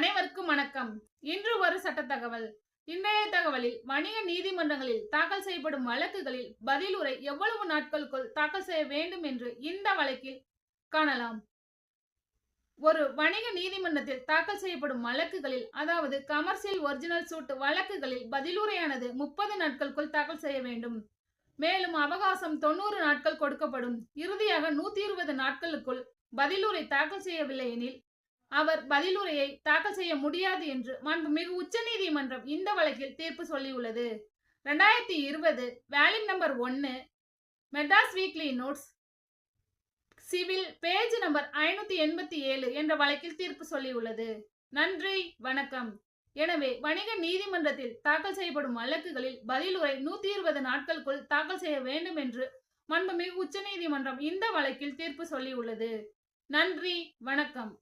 அனைவருக்கும் வணக்கம். இன்று ஒரு சட்ட தகவல். இன்றைய தகவலில் வணிக நீதிமன்றங்களில் தாக்கல் செய்யப்படும் வழக்குகளில் பதிலுரை எவ்வளவு நாட்களுக்குள் தாக்கல் செய்ய வேண்டும் என்று இந்த வழக்கில் காணலாம். ஒரு வணிக நீதிமன்றத்தில் தாக்கல் செய்யப்படும் வழக்குகளில் அதாவது கமர்ஷியல் ஒரிஜினல் சூட் வழக்குகளில் பதிலுரையானது முப்பது நாட்களுக்குள் தாக்கல் செய்ய வேண்டும். மேலும் அவகாசம் தொண்ணூறு நாட்கள் கொடுக்கப்படும். இறுதியாக நூத்தி இருபது நாட்களுக்குள் பதிலுரை தாக்கல் செய்யவில்லை எனில் அவர் பதிலுரையை தாக்கல் செய்ய முடியாது என்று மாண்புமிகு உச்சநீதிமன்றம் இந்த வழக்கில் தீர்ப்பு சொல்லியுள்ளது. ரெண்டாயிரத்தி இருபது வேலின் நம்பர் ஒன்று Madras weekly notes civil page number ஐநூத்தி எண்பத்தி ஏழு என்ற வழக்கில் தீர்ப்பு சொல்லியுள்ளது. நன்றி வணக்கம். எனவே வணிக நீதிமன்றத்தில் தாக்கல் செய்யப்படும் வழக்குகளில் பதிலுரை நூத்தி இருபது நாட்களுக்குள் தாக்கல் செய்ய வேண்டும் என்று மாண்புமிகு உச்சநீதிமன்றம் இந்த வழக்கில் தீர்ப்பு சொல்லியுள்ளது. நன்றி வணக்கம்.